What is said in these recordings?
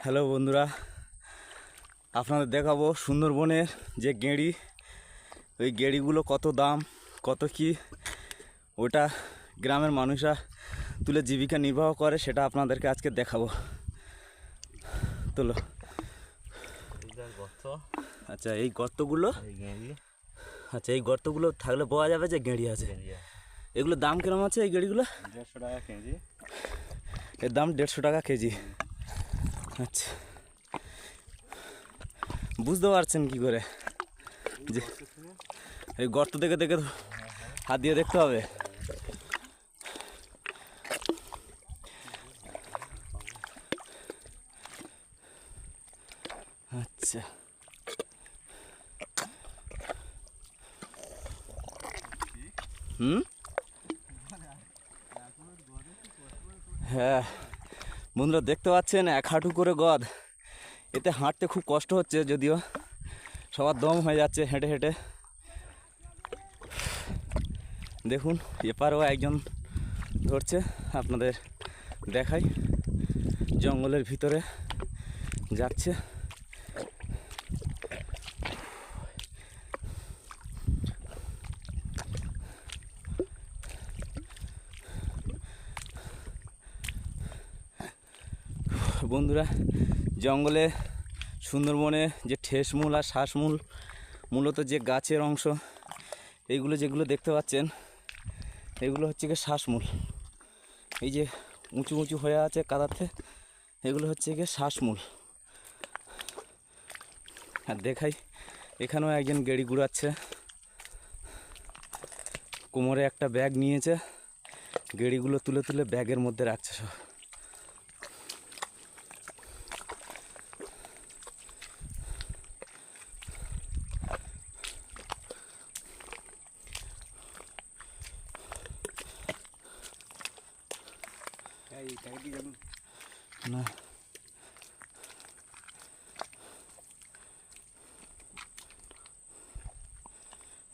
Hello বন্ধুরা আপনাদের দেখাবো সুন্দরবনের যে গেঁড়ি। ওই গেঁড়িগুলো কত দাম কত কি ওটা গ্রামের মানুষরা তুলে জীবিকা নির্বাহ করে সেটা আপনাদেরকে আজকে দেখাবো। তোলো। গর্ত। আচ্ছা এই গর্তগুলো? গেঁড়ি। আচ্ছা এই গর্তগুলো থাকলে পাওয়া যাবে যে গেঁড়ি আছে। এগুলো দাম কিরম আছে এই গেঁড়িগুলো? দেড়শো টাকা কেজি। এর দাম দেড়শো টাকা কেজি। আচ্ছা। বুঝতে পারছেন কি করে? যে এই গর্ত দেখে দেখে হাত দিয়ে দেখতে হবে। আচ্ছা। হুম? হ্যাঁ। বন্ধুরা, দেখতে পাচ্ছেন এক হাঁটু করে গদ। এতে হাঁটতে খুব কষ্ট হচ্ছে যদিও সবার দম হয়ে যাচ্ছে হেঁটে হেঁটে। দেখুন, এপারেও একজন ধরছে, আপনাদের দেখাই। জঙ্গলের ভিতরে যাচ্ছে। বন্ধুরা, জঙ্গলে সুন্দরবনে যে ঠেসমূল আর শ্বাসমূল মূলত যে গাছের অংশ, এইগুলো যেগুলো দেখতে পাচ্ছেন, এগুলো হচ্ছে গিয়ে শ্বাসমূল এই যে উঁচু উঁচু হয়ে আছে কাদাতে, এগুলো হচ্ছে গিয়ে শ্বাসমূল আর দেখাই, এখানেও একজন গেড়ি গুড়াচ্ছে কোমরে একটা ব্যাগ নিয়েছে, গেড়িগুলো তুলে তুলে ব্যাগের মধ্যে রাখছে সব। না।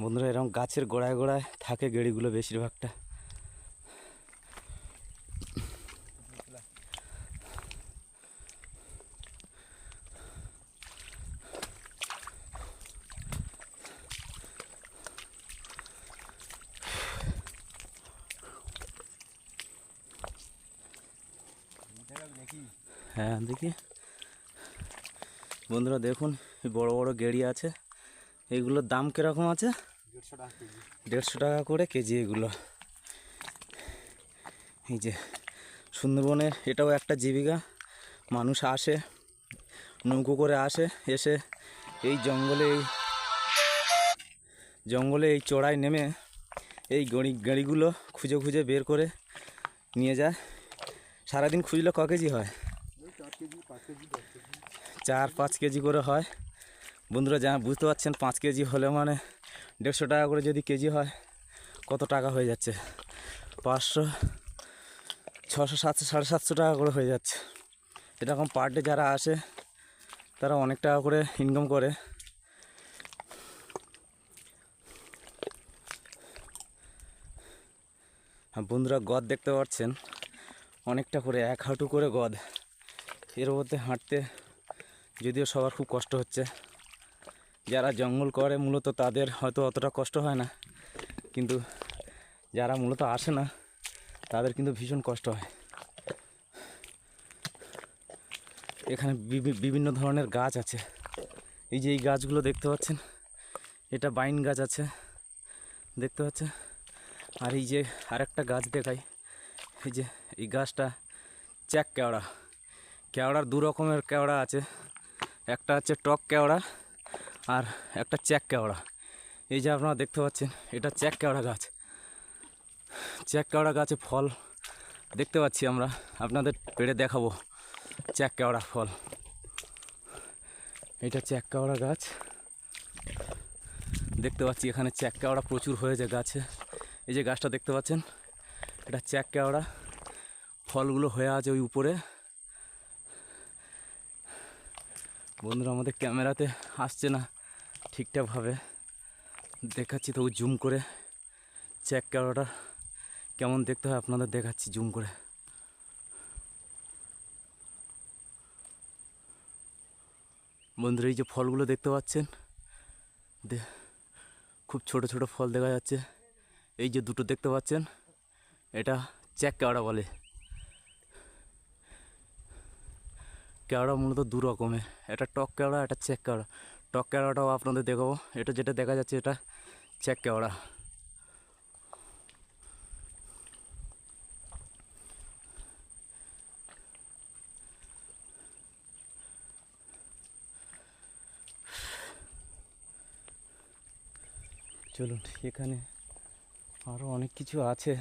বন্ধুরা এরকম গাছের গোড়ায় গোড়ায় থাকে গেড়িগুলো বেশিরভাগটা। হ্যাঁ দেখি। বন্ধুরা দেখুন বড় বড় গেড়ি আছে। এইগুলোর দাম কীরকম আছে? দেড়শো টাকা করে কেজি এগুলো। এই যে সুন্দরবনের এটাও একটা জীবিকা। মানুষ আসে নৌকো করে আসে এসে এই জঙ্গলে এই জঙ্গলে এই চড়াই নেমে এই গড়ি গাড়িগুলো খুঁজে খুঁজে বের করে নিয়ে যায়। সারাদিন খুঁজলে ক কেজি হয় চার কেজি পাঁচ কেজি দশ কেজি চার পাঁচ কেজি করে হয়। বন্ধুরা, যা বুঝতে পারছেন, পাঁচ কেজি হলে মানে দেড়শো টাকা করে যদি কেজি হয়, কত টাকা হয়ে যাচ্ছে? পাঁচশো, ছশো, সাতশো, সাড়ে সাতশো টাকা করে হয়ে যাচ্ছে। এরকম পার ডে যারা আসে, তারা অনেক টাকা করে ইনকাম করে। বন্ধুরা, গদ দেখতে পাচ্ছেন? অনেকটা করে, এক হাঁটু করে গদ। এর মধ্যে হাঁটতে যদিও সবার খুব কষ্ট হচ্ছে। যারা জঙ্গল করে মূলত তাদের হয়তো অতটা কষ্ট হয় না। কিন্তু যারা মূলত আসে না, তাদের কিন্তু ভীষণ কষ্ট হয়। এখানে বিভি- বিভিন্ন ধরনের গাছ আছে। এই যে এই গাছগুলো দেখতে পাচ্ছেন, এটা বাইন গাছ আছে, দেখতে পাচ্ছেন? আর এই যে আরেকটা গাছ দেখাই, এই যে এই গাছটা চ্যাক কেওড়া। কেওড়ার দু রকমের কেওড়া আছে। একটা হচ্ছে টক কেওড়া আর একটা চ্যাক কেওড়া। এই যে আপনারা দেখতে পাচ্ছেন, এটা চ্যাক কেওড়া গাছ। চ্যাক কেওড়া গাছে ফল দেখতে পাচ্ছি আমরা। আপনাদের পেড়ে দেখাবো চ্যাক কেওড়া ফল। এটা চ্যাক কেওড়া গাছ। দেখতে পাচ্ছি এখানে চ্যাক কেওড়া প্রচুর হয়েছে গাছে। এই যে গাছটা দেখতে পাচ্ছেন, এটা চ্যাক কেওড়া। ফলগুলো হয়ে আছে ওই উপরে। বন্ধুরা, আমাদের ক্যামেরাতে আসছে না ঠিকঠাকভাবে। দেখাচ্ছি, তবু জুম করে চেক ক্যামেরাটা কেমন দেখতে হয় আপনাদের দেখাচ্ছি জুম করে। বন্ধুরা, এই যে ফলগুলো দেখতে পাচ্ছেন খুব ছোট ছোট ফল দেখা যাচ্ছে। এই যে দুটো দেখতে পাচ্ছেন, এটা চ্যাক কেওড়া বলে। কেওড়া মূলত দু রকমের। এটা টক কেওড়া এটা চেক কেওড়া টক কেওড়াটাও আপনাদের দেখাবো। এটা যেটা দেখা যাচ্ছে, এটা চেক কেওড়া চলুন, এখানে আরও অনেক কিছু আছে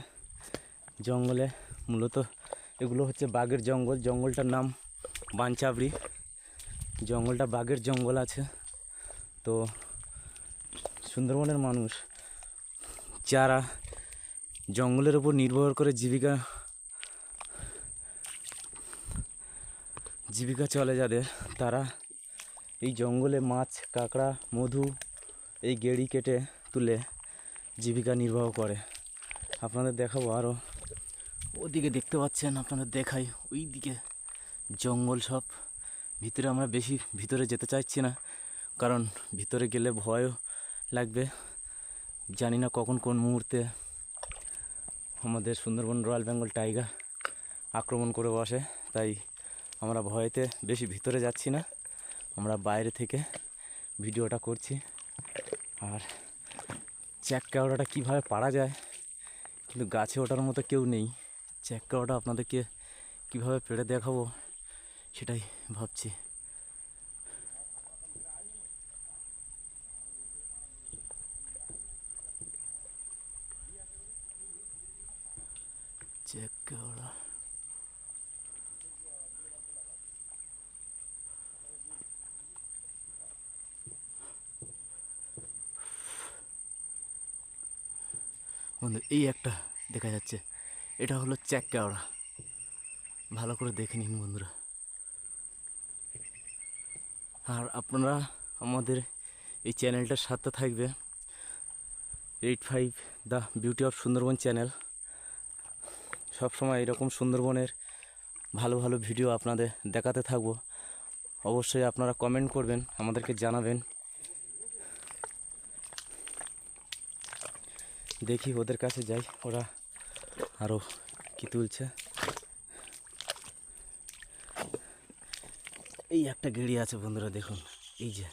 জঙ্গলে। মূলত এগুলো হচ্ছে বাঘের জঙ্গল। জঙ্গলটার নাম বাঞ্চাবড়ি। জঙ্গলটা বাঘের জঙ্গল আছে। তো সুন্দরবনের মানুষ, যারা জঙ্গলের উপর নির্ভর করে জীবিকা জীবিকা চলে যাদের, তারা এই জঙ্গলে মাছ, কাঁকড়া, মধু, এই গেড়ি কেটে তুলে জীবিকা নির্বাহ করে। আপনাদের দেখাবো আরও ওদিকে দেখতে পাচ্ছেন, আপনাদের দেখাই ওই দিকে জঙ্গল সব। ভিতরে আমরা বেশি ভিতরে যেতে চাইছি না, কারণ ভিতরে গেলে ভয়ও লাগবে। জানি না কখন কোন মুহূর্তে আমাদের সুন্দরবন, রয়্যাল বেঙ্গল টাইগার আক্রমণ করে বসে, তাই আমরা ভয়েতে বেশি ভিতরে যাচ্ছি না। আমরা বাইরে থেকে ভিডিওটা করছি। আর চ্যাক কেওড়াটা কীভাবে পারা যায়, কিন্তু গাছে ওঠার মতো কেউ নেই। চ্যাক কেওড়াটা আপনাদেরকে কীভাবে পেড়ে দেখাবো সেটাই ভাবছি। বন্ধু, এই একটা দেখা যাচ্ছে। এটা হলো চ্যাক কেওড়া ভালো করে দেখে নিন বন্ধুরা। আর আপনারা আমাদের এই চ্যানেলটার সাথে থাকবে eight five the beauty of Sundarban channel. সবসময় এরকম সুন্দরবনের ভালো ভালো ভিডিও আপনাদের দেখাতে থাকব। অবশ্যই আপনারা কমেন্ট করবেন, আমাদেরকে জানাবেন। দেখি ওদের কাছে যাই, ওরা আরও কি তুলছে। এই একটা গেড়ি আছে বন্ধুরা, দেখুন। এই যে।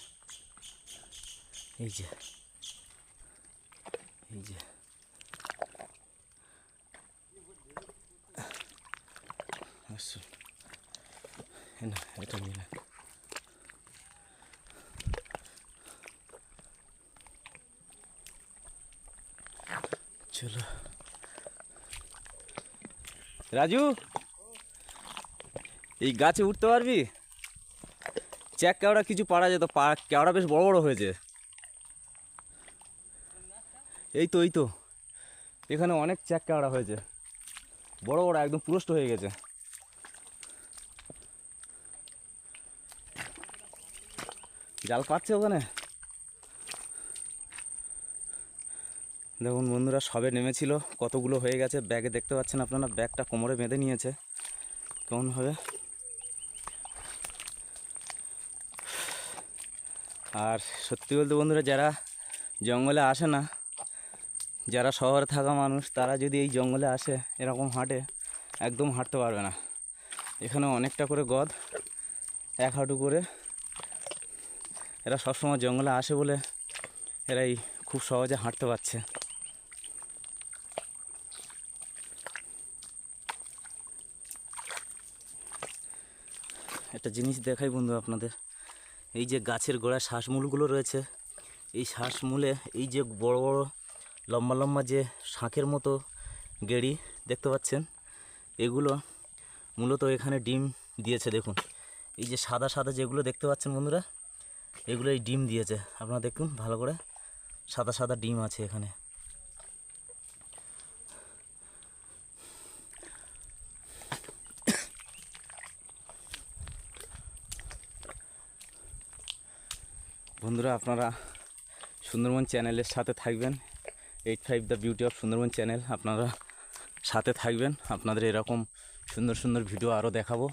এই যে। এই যে। এটা নিলে চলো। রাজু, এই গাছে উঠতে পারবি? চ্যাক কেওড়া কিছু পারা যেত, পা কেওড়া বেশ বড় বড় হয়েছে। এই তো এই তো। এখানে অনেক চ্যাক কেওড়া হয়েছে। বড় বড়, একদম পুরষ্ট হয়ে গেছে। জাল পাচ্ছে ওখানে? দেখুন বন্ধুরা, সবে নেমেছিল, কতগুলো হয়ে গেছে, ব্যাগে দেখতে পাচ্ছেন আপনারা, ব্যাগটা কোমরে বেঁধে নিয়েছে। কেমন হবে? আর সত্যি বলতে বন্ধুরা, যারা জঙ্গলে আসে না, যারা শহরে থাকা মানুষ, তারা যদি এই জঙ্গলে আসে, এরকম হাঁটে, একদম হাঁটতে পারবে না। এখানে অনেকটা করে গদ, এক হাঁটু করে। এরা সবসময় জঙ্গলে আসে বলে এরাই খুব সহজে হাঁটতে পারছে। একটা জিনিস দেখাই বন্ধু আপনাদের। এই যে গাছের গোড়ায় শ্বাসমূলগুলো রয়েছে, এই শ্বাসমূলে এই যে বড় বড় লম্বা লম্বা যে শাঁখের মতো গেড়ি দেখতে পাচ্ছেন, এগুলো মূলত এখানে ডিম দিয়েছে। দেখুন, এই যে সাদা সাদা যেগুলো দেখতে পাচ্ছেন বন্ধুরা এগুলো এই ডিম দিয়েছে। আপনারা দেখুন, ভালো করে সাদা সাদা ডিম আছে এখানে। বন্ধুরা, আপনারা সুন্দরবন চ্যানেলের সাথে থাকবেন। Eight five the beauty of Sundarban channel, আপনারা সাথে থাকবেন। আপনাদের এরকম সুন্দর সুন্দর ভিডিও আরও দেখাবো।